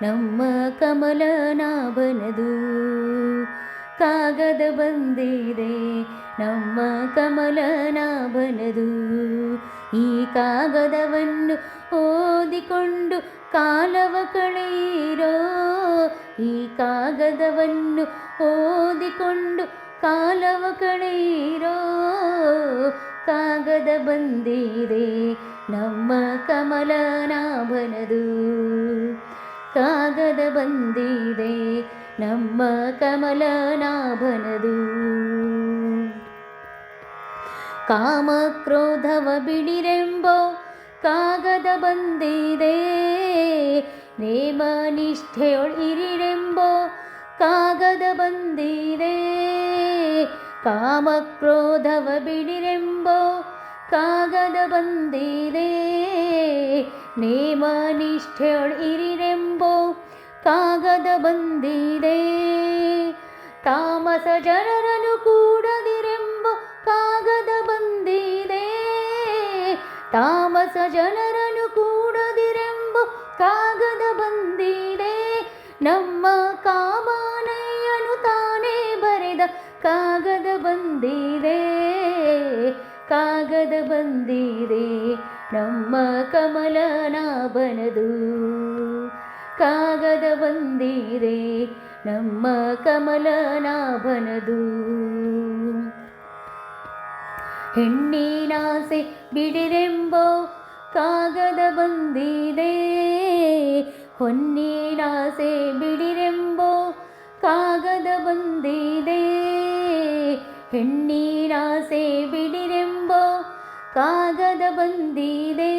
ನಮ್ಮ ಕಮಲನಾಭನದು ಕಾಗದ ಬಂದಿದೆ, ನಮ್ಮ ಕಮಲನಾಭನದು ಈ ಕಾಗದವನ್ನು ಓದಿಕೊಂಡು ಕಾಲವ ಕಳೆಯಿರೋ, ಈ ಕಾಗದವನ್ನು ಓದಿಕೊಂಡು ಕಾಲವ ಕಳೆಯಿರೋ, ಕಾಗದ ಬಂದಿದೆ, ನಮ್ಮ ಕಮಲನಾಭನದು ಕಾಗದ ಬಂದಿದೆ, ನಮ್ಮ ಕಮಲನಾಭನದು. ಕಾಮಕ್ರೋಧವ ಬಿಡಿರೆಂಬೋ ಕಾಗದ ಬಂದಿದೆ, ನೇಮ ನಿಷ್ಠೆಯೊಳಿರಿರೆಂಬೋ ಕಾಗದ ಬಂದಿದೆ. ಕಾಮಕ್ರೋಧವ ಬಿಡಿರೆಂಬೋ ಕಾಗದ ಬಂದಿದೆ ನೇಮ ನಿಷ್ಠೆಯೊಳಿರಿರೆಂಬೋ ಕಾಗದ ಬಂದಿದೆ. ತಾಮಸ ಜನರನು ಕೂಡದಿರೆಂಬೋ ಕಾಗದ ಬಂದಿದೆ. ತಾಮಸ ಜನರನು ಕೂಡದಿರೆಂಬೋ ಕಾಗದ ಬಂದಿದೆ. ನಮ್ಮ ಕಾಮನೆಯನು ತಾನೇ ಬರೆದ ಕಾಗದ ಬಂದಿದೆ. ಕಾಗದ ಬಂದಿದೆ ನಮ್ಮ ಕಮಲನಾಭನದು ಕಾಗದ ಬಂದಿದೆ ನಮ್ಮ ಕಮಲನಾಭನದು ಹೆಣ್ಣಿನಾಸೆ ಬಿಡಿರೆಂಬೋ ಕಾಗದ ಬಂದಿದೆ ಹೊನ್ನಿನಾಸೆ ಬಿಡಿರೆಂಬೋ ಕಾಗದ ಬಂದಿದೆ ಹೆಣ್ಣಿನಾಸೆ ಬಿಡಿರೆಂಬೋ ಕಾಗದ ಬಂದಿದೆ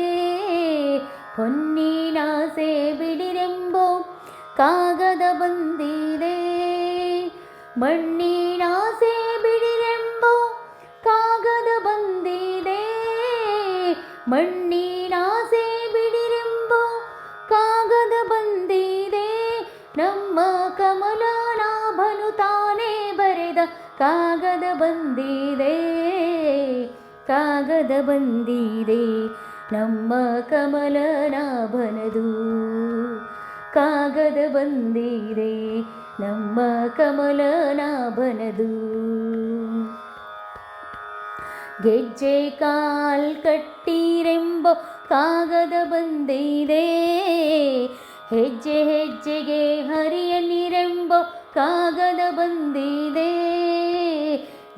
ಹೊನ್ನಿನಾಸೆ ಬಿಡಿರೆಂಬೋ ಕಾಗದ ಬಂದಿದೆ ಮಣ್ಣಿನಾಸೆ ಬಿಡಿರೆಂಬೋ ಕಾಗದ ಬಂದಿದೆ ಮಣ್ಣಿನಾಸೆ ಬಿಡಿರೆಂಬೋ ಕಾಗದ ಬಂದಿದೆ ನಮ್ಮ ಕಮಲನಾಭನು ತಾನೇ ಬರೆದ ಕಾಗದ ಬಂದಿದೆ ಕಾಗದ ಬಂದಿದೆ. ನಮ್ಮ ಕಮಲನಾಭನದು ಕಾಗದ ಬಂದಿದೆ. ನಮ್ಮ ಕಮಲನಾಭನದು ಗೆಜ್ಜೆ ಕಾಲ್ ಕಟ್ಟಿರೆಂಬ ಕಾಗದ ಬಂದಿದೆ. ಹೆಜ್ಜೆ ಹೆಜ್ಜೆಗೆ ಹರಿಯಲಿರೆಂಬ ಕಾಗದ ಬಂದಿದೆ.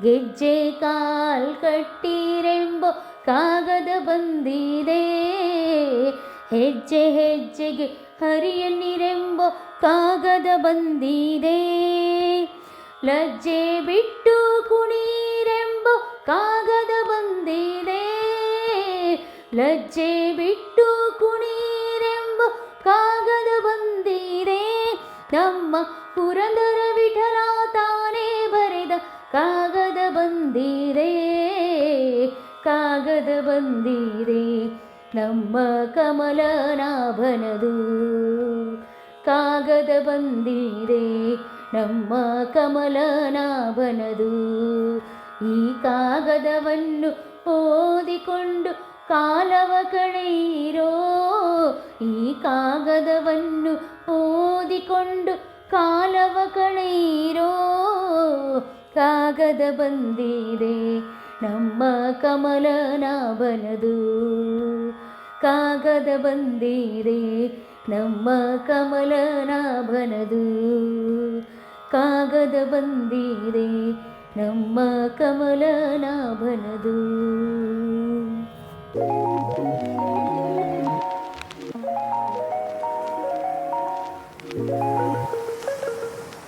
ಗೆಜ್ಜೆ ಕಾಲ್ ಕಟ್ಟಿರೆಂಬ ಕಾಗದ ಬಂದಿದೆ. ಹೆಜ್ಜೆ ಹೆಜ್ಜೆಗೆ ಹರಿಯ ನೀರೆಂಬೋ ಕಾಗದ ಬಂದಿದೆ. ಲಜ್ಜೆ ಬಿಟ್ಟು ಕುಣೀರೆಂಬ ಕಾಗದ ಬಂದಿದೆ. ಲಜ್ಜೆ ಬಿಟ್ಟು ಕುಣೀರೆಂಬ ಕಾಗದ ಬಂದಿದೆ. ನಮ್ಮ ಪುರಂದರ ವಿಠಲ ತಾನೇ ಬರೆದ ಕಾಗದ ಬಂದಿದೆ ಕಾಗದ ಬಂದಿದೆ ನಮ್ಮ ಕಮಲನಾಭನದು ಕಾಗದ ಬಂದಿದೆ ನಮ್ಮ ಕಮಲನಾಭನದು ಈ ಕಾಗದವನ್ನು ಓದಿಕೊಂಡು ಕಾಲವ ಕಳೆಯಿರೋ ಈ ಕಾಗದವನ್ನು ಓದಿಕೊಂಡು ಕಾಲವ ಕಳೆಯಿರೋ ಕಾಗದ ಬಂದಿದೆ. ನಮ್ಮ ಕಮಲನಾಭನದು ಕಾಗದ ಬಂದಿದೆ. ನಮ್ಮ ಕಮಲನಾಭನದು ಕಾಗದ ಬಂದಿದೆ. ನಮ್ಮ ಕಮಲನಾಭನದು